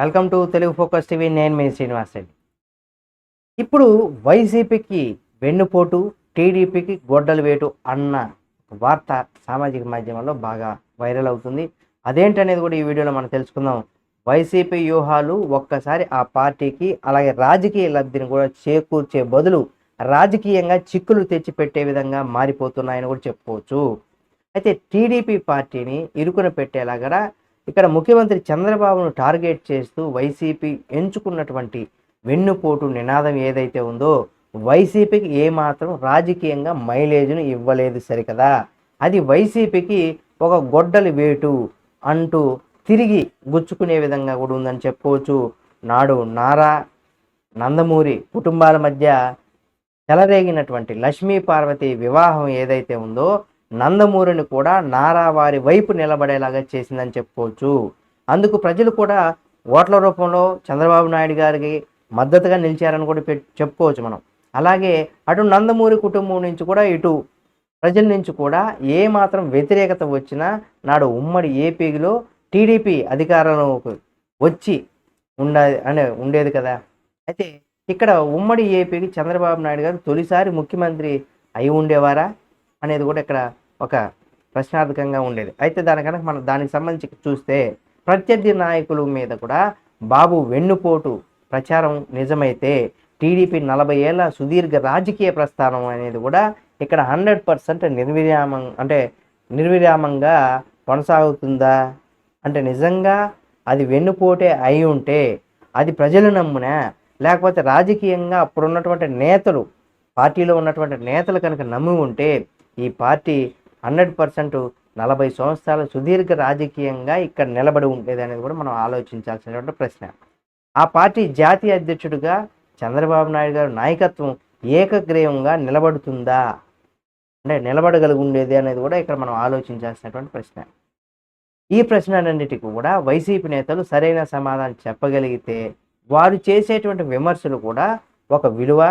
Welcome to Telugu focus TV. నేను మీ శ్రీనివాస్ రెడ్డి. ఇప్పుడు వైసీపీకి వెన్నుపోటు టీడీపీకి గొడ్డలు వేటు అన్న వార్త సామాజిక మాధ్యమాల్లో బాగా వైరల్ అవుతుంది. అదేంటనేది కూడా ఈ వీడియోలో మనం తెలుసుకుందాం. వైసీపీ వ్యూహాలు ఒక్కసారి ఆ పార్టీకి అలాగే రాజకీయ లబ్ధిని కూడా చేకూర్చే బదులు రాజకీయంగా చిక్కులు తెచ్చిపెట్టే విధంగా మారిపోతున్నాయని కూడా చెప్పుకోవచ్చు. అయితే టీడీపీ పార్టీని ఇరుకున పెట్టేలాగా ఇక్కడ ముఖ్యమంత్రి చంద్రబాబును టార్గెట్ చేస్తూ వైసీపీ ఎంచుకున్నటువంటి వెన్నుపోటు నినాదం ఏదైతే ఉందో వైసీపీకి ఏమాత్రం రాజకీయంగా మైలేజ్ను ఇవ్వలేదు సరికదా. అది వైసీపీకి ఒక గొడ్డలి వేటు అంటూ తిరిగి గుచ్చుకునే విధంగా కూడా ఉందని చెప్పుకోవచ్చు. నాడు నారా నందమూరి కుటుంబాల మధ్య చెలరేగినటువంటి లక్ష్మీ పార్వతి వివాహం ఏదైతే ఉందో నందమూరిని కూడా నారా వారి వైపు నిలబడేలాగా చేసిందని చెప్పుకోవచ్చు. అందుకు ప్రజలు కూడా ఓట్ల రూపంలో చంద్రబాబు నాయుడు గారికి మద్దతుగా నిలిచారని కూడా చెప్పుకోవచ్చు మనం. అలాగే అటు నందమూరి కుటుంబం నుంచి కూడా ఇటు ప్రజల నుంచి కూడా ఏ మాత్రం వ్యతిరేకత వచ్చినా నాడు ఉమ్మడి ఏపీలో టీడీపీ అధికారంలోకి వచ్చి ఉండ అనే ఉండేది కదా. అయితే ఇక్కడ ఉమ్మడి ఏపీకి చంద్రబాబు నాయుడు గారు తొలిసారి ముఖ్యమంత్రి అయి ఉండేవారా అనేది కూడా ఇక్కడ ఒక ప్రశ్నార్థకంగా ఉండేది. అయితే దాని కనుక మనం దానికి సంబంధించి చూస్తే ప్రత్యర్థి నాయకుల మీద కూడా బాబు వెన్నుపోటు ప్రచారం నిజమైతే టీడీపీ నలభై ఏళ్ళ సుదీర్ఘ రాజకీయ ప్రస్థానం అనేది కూడా ఇక్కడ హండ్రెడ్ పర్సెంట్ నిర్విరామం అంటే నిర్విరామంగా కొనసాగుతుందా? అంటే నిజంగా అది వెన్నుపోటే అయి ఉంటే అది ప్రజలు నమ్మునా? లేకపోతే రాజకీయంగా అప్పుడున్నటువంటి నేతలు పార్టీలో ఉన్నటువంటి నేతలు కనుక నమ్మి ఉంటే ఈ పార్టీ హండ్రెడ్ పర్సెంట్ నలభై సంవత్సరాల సుదీర్ఘ రాజకీయంగా ఇక్కడ నిలబడి ఉండేది అనేది కూడా మనం ఆలోచించాల్సినటువంటి ప్రశ్న. ఆ పార్టీ జాతీయ అధ్యక్షుడిగా చంద్రబాబు నాయుడు గారు నాయకత్వం ఏకగ్రీవంగా నిలబడుతుందా? అంటే నిలబడగలిగి ఉండేది అనేది కూడా ఇక్కడ మనం ఆలోచించాల్సినటువంటి ప్రశ్న. ఈ ప్రశ్నలన్నిటికీ కూడా వైసీపీ నేతలు సరైన సమాధానం చెప్పగలిగితే వారు చేసేటువంటి విమర్శలు కూడా ఒక విలువ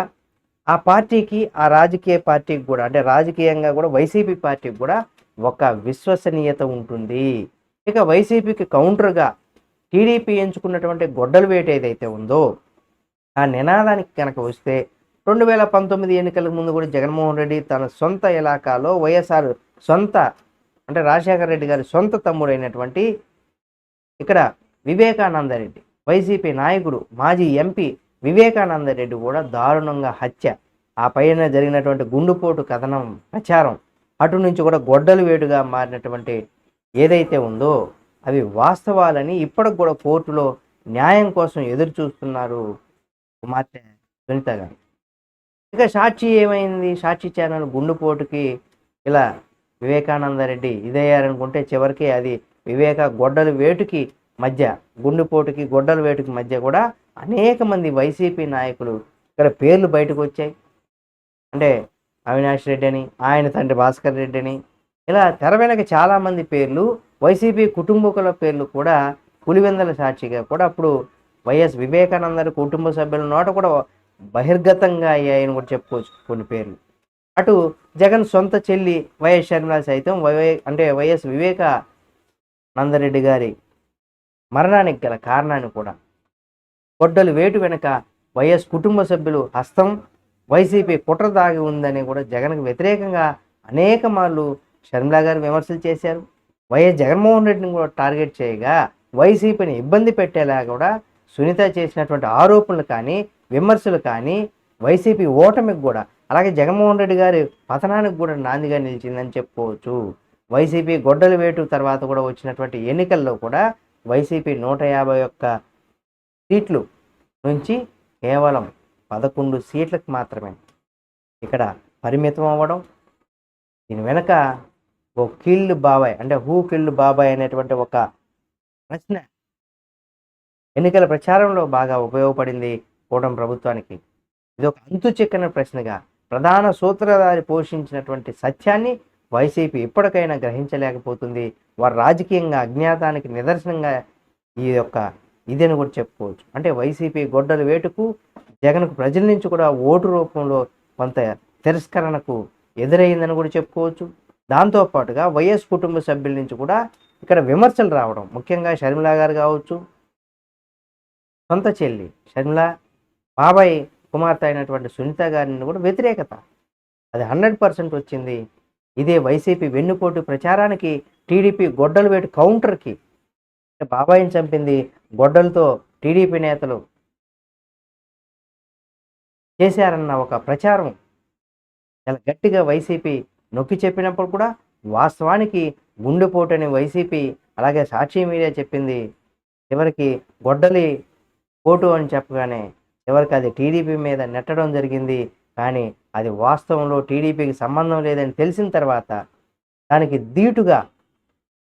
ఆ పార్టీకి ఆ రాజకీయ పార్టీకి కూడా అంటే రాజకీయంగా కూడా వైసీపీ పార్టీకి కూడా ఒక విశ్వసనీయత ఉంటుంది. ఇక వైసీపీకి కౌంటర్గా టీడీపీ ఎంచుకున్నటువంటి గొడ్డల వేట ఏదైతే ఉందో ఆ నినాదానికి కనుక వస్తే రెండు వేల పంతొమ్మిది ఎన్నికల ముందు కూడా జగన్మోహన్ రెడ్డి తన సొంత ఇలాకాలో వైఎస్ఆర్ సొంత అంటే రాజశేఖర రెడ్డి గారి సొంత తమ్ముడైనటువంటి ఇక్కడ వివేకానంద రెడ్డి వైసీపీ నాయకుడు మాజీ ఎంపీ వివేకానంద రెడ్డి కూడా దారుణంగా హత్య. ఆ పైన జరిగినటువంటి గుండుపోటు కథనం ప్రచారం. అటు నుంచి కూడా గొడ్డలు వేటుగా మారినటువంటి ఏదైతే ఉందో అవి వాస్తవాలని ఇప్పటికి కూడా కోర్టులో న్యాయం కోసం ఎదురు చూస్తున్నారు కుమార్తె సునీత గారు. ఇక సాక్షి ఏమైంది? సాక్షి ఛానల్ గుండుపోటుకి ఇలా వివేకానంద రెడ్డి ఇదయ్యారనుకుంటే చివరికి అది వివేక గొడ్డలు వేటుకి మధ్య గుండుపోటుకి గొడ్డల వేటుకి మధ్య కూడా అనేక మంది వైసీపీ నాయకులు ఇక్కడ పేర్లు బయటకు వచ్చాయి. అంటే అవినాష్ రెడ్డి అని ఆయన తండ్రి భాస్కర్ రెడ్డి అని ఇలా తెర వెనక చాలామంది పేర్లు వైసీపీ కుటుంబకుల పేర్లు కూడా పులివెందల సాక్షిగా కూడా అప్పుడు వైఎస్ వివేకానంద కుటుంబ సభ్యుల నోట కూడా బహిర్గతంగా అయ్యాయని కూడా చెప్పుకోవచ్చు కొన్ని పేర్లు. అటు జగన్ సొంత చెల్లి వైఎస్ షర్మిల సైతం వైవే అంటే వైఎస్ వివేకానందరెడ్డి గారి మరణానికి గల కారణాన్ని కూడా గొడ్డలు వేటు వెనుక వైఎస్ కుటుంబ సభ్యులు హస్తం వైసీపీ కుట్ర దాగి ఉందని కూడా జగన్కు వ్యతిరేకంగా అనేక మార్లు షర్మిలా గారు విమర్శలు చేశారు. వైఎస్ జగన్మోహన్ రెడ్డిని కూడా టార్గెట్ చేయగా వైసీపీని ఇబ్బంది పెట్టేలా కూడా సునీత చేసినటువంటి ఆరోపణలు కానీ విమర్శలు కానీ వైసీపీ ఓటమికి కూడా అలాగే జగన్మోహన్ రెడ్డి గారి పతనానికి కూడా నాందిగా నిలిచిందని చెప్పుకోవచ్చు. వైసీపీ గొడ్డల వేటు తర్వాత కూడా వచ్చినటువంటి ఎన్నికల్లో కూడా వైసీపీ నూట యాభై ఒక్క సీట్లు నుంచి కేవలం పదకొండు సీట్లకు మాత్రమే ఇక్కడ పరిమితం అవ్వడం. దీని వెనక ఓ కిల్డ్ బాబాయ్ అంటే హూ కిల్డ్ బాబాయ్ అనేటువంటి ఒక ప్రశ్న ఎన్నికల ప్రచారంలో బాగా ఉపయోగపడింది కూటమి ప్రభుత్వానికి. ఇది ఒక అంతు చిక్కని ప్రశ్నగా ప్రధాన సూత్రధారి పోషించినటువంటి సత్యాన్ని వైసీపీ ఇప్పటికైనా గ్రహించలేకపోతుంది. వారు రాజకీయంగా అజ్ఞాతానికి నిదర్శనంగా ఈ యొక్క ఇదని కూడా చెప్పుకోవచ్చు. అంటే వైసీపీ గొడ్డల వేటుకు జగన్కు ప్రజల నుంచి కూడా ఓటు రూపంలో కొంత తిరస్కరణకు ఎదురైందని కూడా చెప్పుకోవచ్చు. దాంతోపాటుగా వైఎస్ కుటుంబ సభ్యుల నుంచి కూడా ఇక్కడ విమర్శలు రావడం ముఖ్యంగా షర్మిల గారు కావచ్చు సొంత చెల్లి షర్మిల బాబాయ్ కుమార్తె అయినటువంటి సునీత గారిని కూడా వ్యతిరేకత. అది హండ్రెడ్ పర్సెంట్ వచ్చింది. ఇదే వైసీపీ వెన్నుపోటు ప్రచారానికి టీడీపీ గొడ్డలు వేటు కౌంటర్కి బాబాయిని చంపింది గొడ్డలతో టీడీపీ నేతలు చేశారన్న ఒక ప్రచారం చాలా గట్టిగా వైసీపీ నొక్కి చెప్పినప్పుడు కూడా వాస్తవానికి గుండెపోటని వైసీపీ అలాగే సాక్షి మీడియా చెప్పింది. చివరికి గొడ్డలి పోటు అని చెప్పగానే చివరికి అది టీడీపీ మీద నెట్టడం జరిగింది. కానీ అది వాస్తవంలో టీడీపీకి సంబంధం లేదని తెలిసిన తర్వాత దానికి ధీటుగా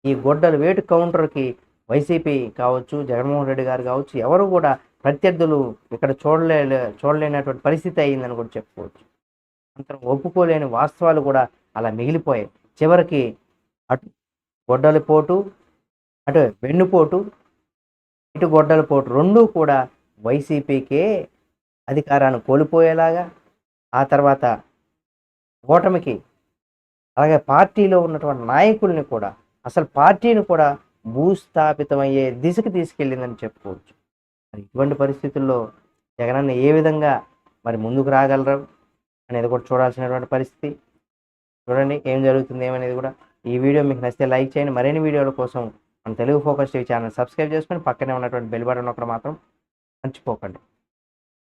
ఈ గొడ్డలు వేటు కౌంటర్కి వైసీపీ కావచ్చు జగన్మోహన్ రెడ్డి గారు కావచ్చు ఎవరు కూడా ప్రత్యర్థులు ఇక్కడ చూడలే చూడలేనటువంటి పరిస్థితి అయ్యిందని కూడా చెప్పుకోవచ్చు. అంతరం ఒప్పుకోలేని వాస్తవాలు కూడా అలా మిగిలిపోయాయి. చివరికి అటు గొడ్డలి పోటు అటు వెన్నుపోటు ఇటు గొడ్డలి పోటు రెండూ కూడా వైసీపీకే అధికారాన్ని కోల్పోయేలాగా ఆ తర్వాత ఓటమికి అలాగే పార్టీలో ఉన్నటువంటి నాయకుల్ని కూడా అసలు పార్టీని కూడా భూస్థాపితమయ్యే దిశకు తీసుకెళ్ళిందని చెప్పుకోవచ్చు. మరి ఇటువంటి పరిస్థితుల్లో జగనన్న ఏ విధంగా మరి ముందుకు రాగలరు అనేది కూడా చూడాల్సినటువంటి పరిస్థితి. చూడండి ఏం జరుగుతుంది ఏమనేది కూడా. ఈ వీడియో మీకు నచ్చితే లైక్ చేయండి. మరిన్ని వీడియోల కోసం మన Telugu focus TV channel subscribe చేసుకొని పక్కనే ఉన్నటువంటి బెల్ బటన్ ఒకటి మాత్రం మర్చిపోకండి.